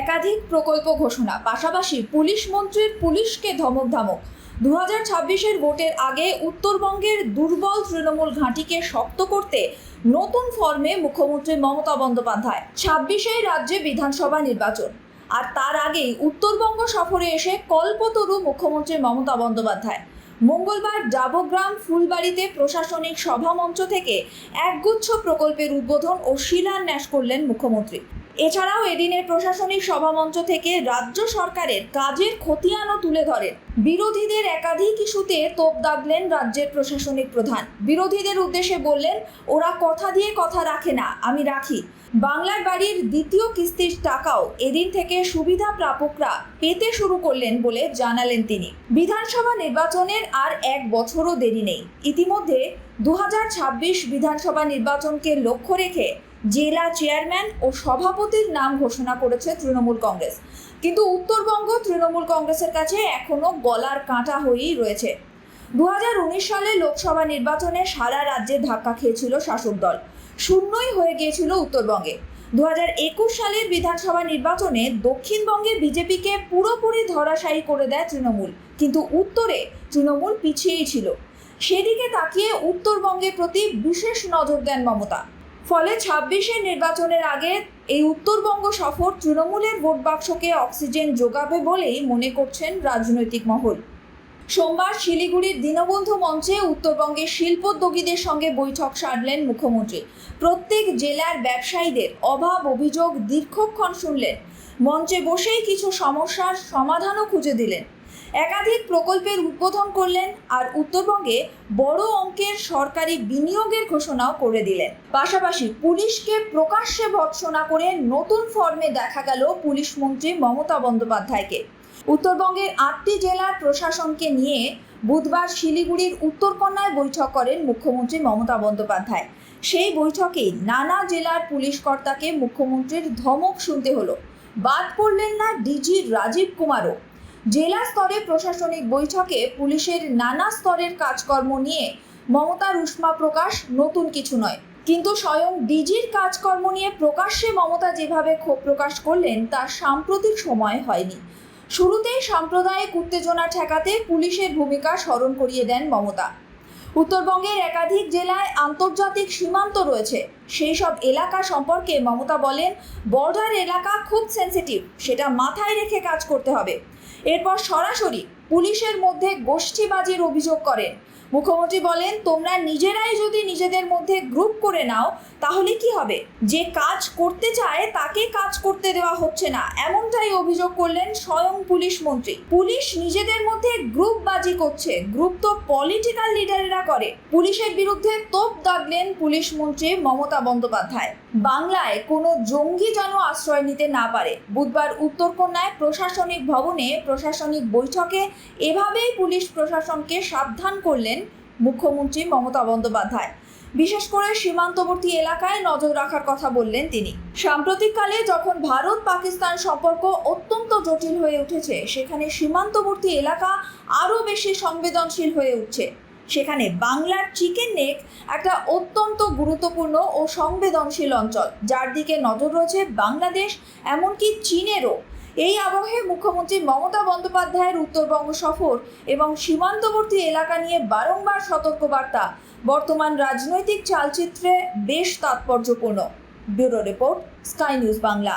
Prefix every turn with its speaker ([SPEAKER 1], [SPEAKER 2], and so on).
[SPEAKER 1] একাধিক প্রকল্প ঘোষণা, পাশাপাশি পুলিশ মন্ত্রীর পুলিশকে ধমক ধমক দু হাজার ছাব্বিশের ভোটের আগে উত্তরবঙ্গের দুর্বল তৃণমূল ঘাঁটিকে শক্ত করতে নতুন ফর্মে মুখ্যমন্ত্রী মমতা বন্দ্যোপাধ্যায়, ছাব্বিশে রাজ্যে বিধানসভা নির্বাচন। আর তার আগেই উত্তরবঙ্গ সফরে এসে কল্পতরু মুখ্যমন্ত্রী মমতা বন্দ্যোপাধ্যায়। মঙ্গলবার ডাবগ্রাম ফুলবাড়িতে প্রশাসনিক সভামঞ্চ থেকে একগুচ্ছ প্রকল্পের উদ্বোধন ও শিলান্যাস করলেন মুখ্যমন্ত্রী। এছাড়াও এদিনের প্রশাসনিক সভামঞ্চ থেকে রাজ্য সরকারের কাজের খতিয়ানও তুলে ধরেন। বিরোধীদের একাধিক ইস্যুতে তোপ দাগলেন রাজ্যের প্রশাসনিক প্রধান। বিরোধীদের উদ্দেশ্যে বললেন, ওরা কথা দিয়ে কথা রাখে না, আমি রাখি। বাংলার বাড়ির দ্বিতীয় কিস্তির টাকাও এদিন থেকে সুবিধা প্রাপকরা পেতে শুরু করলেন বলে জানালেন তিনি। বিধানসভা নির্বাচনের আর এক বছরও দেরি নেই। ইতিমধ্যে দু হাজার ছাব্বিশ বিধানসভা নির্বাচনকে লক্ষ্য রেখে জেলা চেয়ারম্যান ও সভাপতির নাম ঘোষণা করেছে তৃণমূল কংগ্রেস। কিন্তু উত্তরবঙ্গ তৃণমূল কংগ্রেসের কাছে এখনও গলার কাঁটা হয়েই রয়েছে। দু হাজার উনিশ সালে লোকসভা নির্বাচনে সারা রাজ্যে ধাক্কা খেয়েছিল শাসক দল। শূন্যই হয়ে গিয়েছিল উত্তরবঙ্গে। দু হাজার একুশ সালের বিধানসভা নির্বাচনে দক্ষিণবঙ্গে বিজেপিকে পুরোপুরি ধরাশায়ী করে দেয় তৃণমূল। কিন্তু উত্তরে তৃণমূল পিছিয়েই ছিল। সেদিকে তাকিয়ে উত্তরবঙ্গের প্রতি বিশেষ নজর দেন মমতা। ফলে ছাব্বিশের নির্বাচনের আগে এই উত্তরবঙ্গ সফর তৃণমূলের ভোট বাক্সকে অক্সিজেন যোগাবে বলেই মনে করছেন রাজনৈতিক মহল। সোমবার শিলিগুড়ির দীনবন্ধু মঞ্চে উত্তরবঙ্গের শিল্পোদ্যোগীদের সঙ্গে বৈঠক সারলেন মুখ্যমন্ত্রী। প্রত্যেক জেলার ব্যবসায়ীদের অভাব অভিযোগ দীর্ঘক্ষণ শুনলেন। মঞ্চে বসেই কিছু সমস্যার সমাধানও খুঁজে দিলেন। একাধিক প্রকল্পের উদ্বোধন করলেন আর উত্তরবঙ্গে বড় অঙ্কের সরকারি বিনিয়োগের ঘোষণাও করে দিলেন। পাশাপাশি পুলিশকে প্রকাশ্যে ভৎসনা করে নতুন ফর্মে দেখা গেল পুলিশ মন্ত্রী মমতা বন্দ্যোপাধ্যায়কে। উত্তরবঙ্গের আটটি জেলার প্রশাসনকে নিয়ে বুধবার শিলিগুড়ির উত্তরকন্যায় বৈঠক করেন মুখ্যমন্ত্রী মমতা বন্দ্যোপাধ্যায়। সেই বৈঠকে নানা জেলার পুলিশ কর্তাকে মুখ্যমন্ত্রীর ধমক শুনতে হলো। বাদ পড়লেন না ডিজি রাজীব কুমারও। জেলা স্তরে প্রশাসনিক বৈঠকে পুলিশের নানা স্তরের কাজকর্ম নিয়ে মমতার উষ্মা প্রকাশ নতুন কিছু নয়। কিন্তু স্বয়ং ডিজির কাজকর্ম নিয়ে প্রকাশ্যে মমতা যেভাবে ক্ষোভ প্রকাশ করলেন তা সাম্প্রতিক সময় হয়নি। শুরুতেই সাম্প্রদায়িক উত্তেজনা ঠেকাতে পুলিশের ভূমিকা স্মরণ করিয়ে দেন মমতা। উত্তরবঙ্গের একাধিক জেলায় আন্তর্জাতিক সীমান্ত রয়েছে। সেই সব এলাকা সম্পর্কে মমতা বলেন, বর্ডার এলাকা খুব সেন্সিটিভ সেটা মাথায় রেখে কাজ করতে হবে। এরপর সরাসরি পুলিশের মধ্যে গোষ্ঠীবাজির অভিযোগ করেন। মুখ্যমন্ত্রী বলেন, তোমরা নিজেরাই যদি নিজেদের মধ্যে গ্রুপ করে নাও, তাহলে কি হবে? যে কাজ করতে চায়, তাকে কাজ করতে দেওয়া হচ্ছে না। এমনটাই অভিযোগ করলেন স্বয়ং পুলিশ মন্ত্রী। পুলিশ নিজেদের মধ্যে গ্রুপ বাজি করছে। গ্রুপ তো পলিটিক্যাল লিডারেরা করে। পুলিশের বিরুদ্ধে তোপ দাগলেন পুলিশ মন্ত্রী মমতা বন্দ্যোপাধ্যায়। বাংলায় কোনো জঙ্গি যেন আশ্রয় নিতে না পারে। বুধবার উত্তরকন্যায় প্রশাসনিক ভবনে প্রশাসনিক বৈঠকে এভাবেই পুলিশ প্রশাসনকে সাবধান করলেন মুখ্যমন্ত্রী মমতা বন্দ্যোপাধ্যায়। বিশেষ করে সীমান্তবর্তী এলাকায় নজর রাখার কথা বললেন তিনি। সাম্প্রতিককালে যখন ভারত পাকিস্তান সম্পর্ক অত্যন্ত জটিল হয়ে উঠেছে, সেখানে সীমান্তবর্তী এলাকা আরও বেশি সংবেদনশীল হয়ে উঠছে। সেখানে বাংলার চিকেন নেক একটা অত্যন্ত গুরুত্বপূর্ণ ও সংবেদনশীল অঞ্চল, যার দিকে নজর রয়েছে বাংলাদেশ, এমনকি চীনেরও। এই আবহে মুখ্যমন্ত্রী মমতা বন্দ্যোপাধ্যায়ের উত্তরবঙ্গ সফর এবং সীমান্তবর্তী এলাকা নিয়ে বারংবার সতর্কবার্তা। বর্তমান রাজনৈতিক চালচিত্রে বেশ তাৎপর্যপূর্ণ। Bureau report, Sky News Bangla.